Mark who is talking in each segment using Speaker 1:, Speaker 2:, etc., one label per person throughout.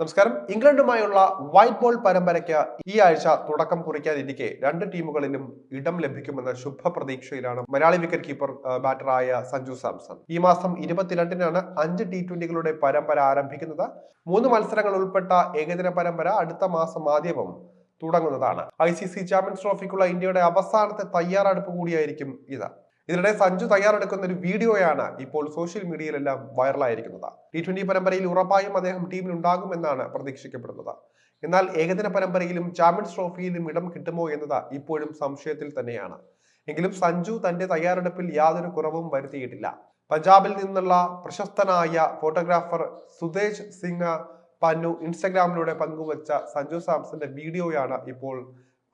Speaker 1: നമസ്കാരം. ഇംഗ്ലണ്ടുമായുള്ള white ball പരമ്പരയ്ക്ക് ഈ ആഴ്ച തുടക്കം കുറിക്കാതിരിക്കെ രണ്ട് ടീമുകളിലും ഇടം ലഭിക്കുമെന്ന ശുഭ പ്രതീക്ഷയിലാണ് മലയാളി വിക്കറ്റ് കീപ്പർ ബാറ്ററായ സഞ്ജു സാംസൺ. ഈ മാസം ഇരുപത്തിരണ്ടിനാണ് അഞ്ച് ടി ട്വന്റികളുടെ പരമ്പര ആരംഭിക്കുന്നത്. മൂന്ന് മത്സരങ്ങൾ ഉൾപ്പെട്ട ഏകദിന പരമ്പര അടുത്ത മാസം ആദ്യവും തുടങ്ങുന്നതാണ്. ഐ സി സി ചാമ്പ്യൻസ് ട്രോഫിക്കുള്ള ഇന്ത്യയുടെ അവസാനത്തെ തയ്യാറെടുപ്പ് കൂടിയായിരിക്കും ഇത്. ഇതിനിടെ സഞ്ജു തയ്യാറെടുക്കുന്ന ഒരു വീഡിയോയാണ് ഇപ്പോൾ സോഷ്യൽ മീഡിയയിലെല്ലാം വൈറലായിരിക്കുന്നത്. ടി ട്വന്റി പരമ്പരയിൽ ഉറപ്പായും അദ്ദേഹം ടീമിൽ ഉണ്ടാകുമെന്നാണ് പ്രതീക്ഷിക്കപ്പെടുന്നത്. എന്നാൽ ഏകദിന പരമ്പരയിലും ചാമ്പ്യൻസ് ട്രോഫിയിലും ഇടം കിട്ടുമോ എന്നത് ഇപ്പോഴും സംശയത്തിൽ തന്നെയാണ്. എങ്കിലും സഞ്ജു തന്റെ തയ്യാറെടുപ്പിൽ യാതൊരു കുറവും വരുത്തിയിട്ടില്ല. പഞ്ചാബിൽ നിന്നുള്ള പ്രശസ്തനായ ഫോട്ടോഗ്രാഫർ സുതേജ് സിംഗ് പന്നു ഇൻസ്റ്റഗ്രാമിലൂടെ പങ്കുവച്ച സഞ്ജു സാംസന്റെ വീഡിയോയാണ് ഇപ്പോൾ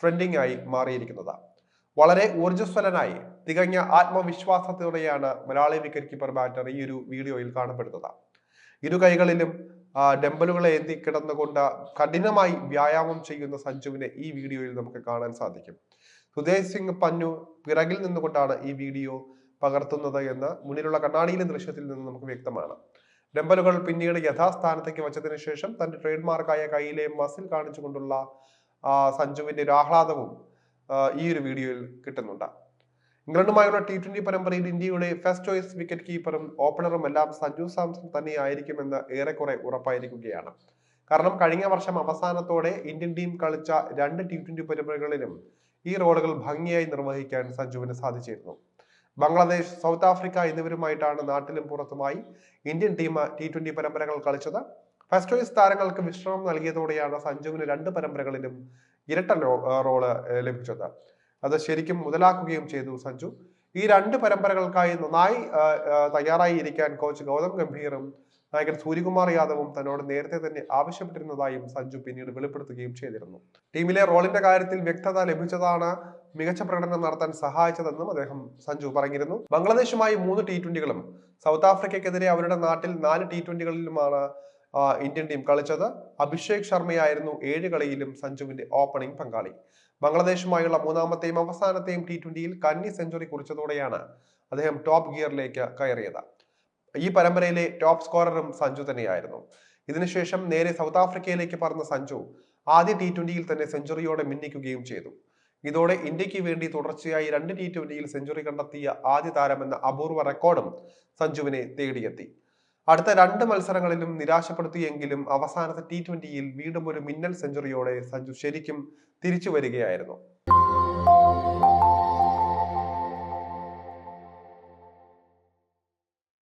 Speaker 1: ട്രെൻഡിംഗ് ആയി മാറിയിരിക്കുന്നത്. വളരെ ഊർജസ്വലനായി തികഞ്ഞ ആത്മവിശ്വാസത്തോടെയാണ് മലയാളി വിക്കറ്റ് കീപ്പർ ബാറ്റർ ഈ ഒരു വീഡിയോയിൽ കാണപ്പെടുന്നത്. ഇരു കൈകളിലും ഡംബലുകളെ ഏന്തി കിടന്നുകൊണ്ട് കഠിനമായി വ്യായാമം ചെയ്യുന്ന സഞ്ജുവിനെ ഈ വീഡിയോയിൽ നമുക്ക് കാണാൻ സാധിക്കും. സുധേഷ് സിംഗ് പന്നു പിറകിൽ നിന്നുകൊണ്ടാണ് ഈ വീഡിയോ പകർത്തുന്നത് എന്ന് മുന്നിലുള്ള കണ്ണാടിയിലെ ദൃശ്യത്തിൽ നിന്ന് നമുക്ക് വ്യക്തമാണ്. ഡംബലുകൾ പിന്നീട് യഥാസ്ഥാനത്തേക്ക് വച്ചതിന് ശേഷം തന്റെ ട്രേഡ് മാർക്കായ കയ്യിലെ മസിൽ കാണിച്ചുകൊണ്ടുള്ള സഞ്ജുവിന്റെ ഒരു ആഹ്ലാദവും ഈ ഒരു വീഡിയോയിൽ കിട്ടുന്നുണ്ട്. ഇംഗ്ലണ്ടുമായുള്ള ടി ട്വന്റി പരമ്പരയിൽ ഇന്ത്യയുടെ ഫസ്റ്റ് ചോയ്സ് വിക്കറ്റ് കീപ്പറും ഓപ്പണറും എല്ലാം സഞ്ജു സാംസൺ തന്നെയായിരിക്കുമെന്ന് ഏറെക്കുറെ ഉറപ്പായിരിക്കുകയാണ്. കാരണം കഴിഞ്ഞ വർഷം അവസാനത്തോടെ ഇന്ത്യൻ ടീം കളിച്ച രണ്ട് ടി ട്വന്റി പരമ്പരകളിലും ഈ റോളുകൾ ഭംഗിയായി നിർവഹിക്കാൻ സഞ്ജുവിന് സാധിച്ചിരുന്നു. ബംഗ്ലാദേശ് സൗത്ത് ആഫ്രിക്ക എന്നിവരുമായിട്ടാണ് നാട്ടിലും പുറത്തുമായി ഇന്ത്യൻ ടീം ടി ട്വന്റി പരമ്പരകൾ കളിച്ചത്. ഫസ്റ്റ് ചോയ്സ് താരങ്ങൾക്ക് വിശ്രമം നൽകിയതോടെയാണ് സഞ്ജുവിന് രണ്ട് പരമ്പരകളിലും ഇരട്ട റോൾ ലഭിച്ചത് അത്. ശരിക്കും മുതലാക്കുകയും ചെയ്തു സഞ്ജു. ഈ രണ്ട് പരമ്പരകൾക്കായി നന്നായി തയ്യാറായി ഇരിക്കാൻ കോച്ച് ഗൗതം ഗംഭീറും നായകൻ സൂര്യകുമാർ യാദവും തന്നോട് നേരത്തെ തന്നെ ആവശ്യപ്പെട്ടിരുന്നതായും സഞ്ജു പിന്നീട് വെളിപ്പെടുത്തുകയും ചെയ്തിരുന്നു. ടീമിലെ റോളിന്റെ കാര്യത്തിൽ വ്യക്തത ലഭിച്ചതാണ് മികച്ച പ്രകടനം നടത്താൻ സഹായിച്ചതെന്നും അദ്ദേഹം സഞ്ജു പറഞ്ഞിരുന്നു. ബംഗ്ലാദേശുമായി മൂന്ന് ടി ട്വന്റികളും സൗത്ത് ആഫ്രിക്കയ്ക്കെതിരെ അവരുടെ നാട്ടിൽ നാല് ടി ട്വന്റികളിലുമാണ് ഇന്ത്യൻ ടീം കളിച്ചത് അഭിഷേക് ശർമ്മയായിരുന്നു ഏഴ് കളിയിലും സഞ്ജുവിന്റെ ഓപ്പണിംഗ് പങ്കാളി. ബംഗ്ലാദേശുമായുള്ള മൂന്നാമത്തെയും അവസാനത്തെയും ടി ട്വന്റിയിൽ കന്നി സെഞ്ചുറി കുറിച്ചതോടെയാണ് അദ്ദേഹം ടോപ്പ് ഗിയറിലേക്ക് കയറിയത്. ഈ പരമ്പരയിലെ ടോപ്പ് സ്കോററും സഞ്ജു തന്നെയായിരുന്നു. ഇതിനുശേഷം നേരെ സൗത്ത് ആഫ്രിക്കയിലേക്ക് പറഞ്ഞ സഞ്ജു ആദ്യ ടി ട്വന്റിയിൽ തന്നെ സെഞ്ചുറിയോടെ മിന്നിക്കുകയും ചെയ്തു. ഇതോടെ ഇന്ത്യയ്ക്ക് വേണ്ടി തുടർച്ചയായി രണ്ട് ടി ട്വന്റിയിൽ സെഞ്ചുറി കണ്ടെത്തിയ ആദ്യ എന്ന അപൂർവ റെക്കോർഡും സഞ്ജുവിനെ തേടിയെത്തി. അടുത്ത രണ്ട് മത്സരങ്ങളിലും നിരാശപ്പെടുത്തിയെങ്കിലും അവസാനത്തെ ടി ട്വന്റിയിൽ വീണ്ടും ഒരു മിന്നൽ സെഞ്ചുറിയോടെ സഞ്ജു ശരിക്കും തിരിച്ചു വരികയായിരുന്നു.